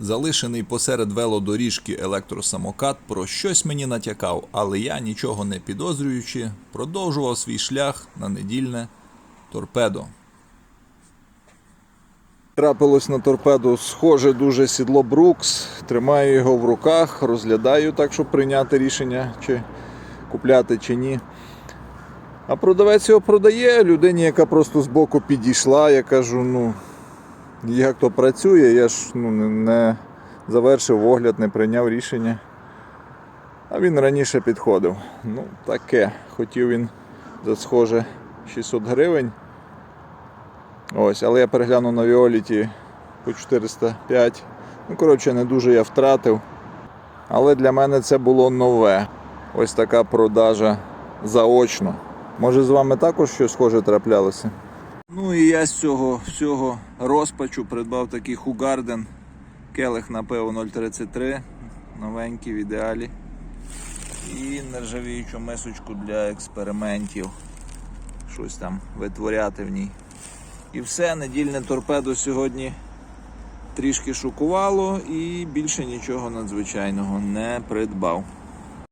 Залишений посеред велодоріжки електросамокат про щось мені натякав, але я, нічого не підозрюючи, продовжував свій шлях на недільне торпедо. Трапилось на торпеду схоже дуже сідло Брукс. Тримаю його в руках, розглядаю так, щоб прийняти рішення, чи купляти чи ні. А продавець його продає людині, яка просто збоку підійшла. Я кажу, ну як то працює, я ж ну, не- завершив огляд, не прийняв рішення. А він раніше підходив. Ну, таке. Хотів він за схоже 600 гривень. Ось, але я переглянув на Віоліті по 405. Ну, коротше, не дуже я втратив. Але для мене це було нове. Ось така продажа заочно. Може з вами також щось схоже траплялося? Ну і я з цього всього розпачу придбав такий Хугарден келих на пиво 033, новенький в ідеалі. І нержавіючу мисочку для експериментів. Щось там витворяти в ній. І все, недільне торпедо сьогодні трішки шокувало і більше нічого надзвичайного не придбав.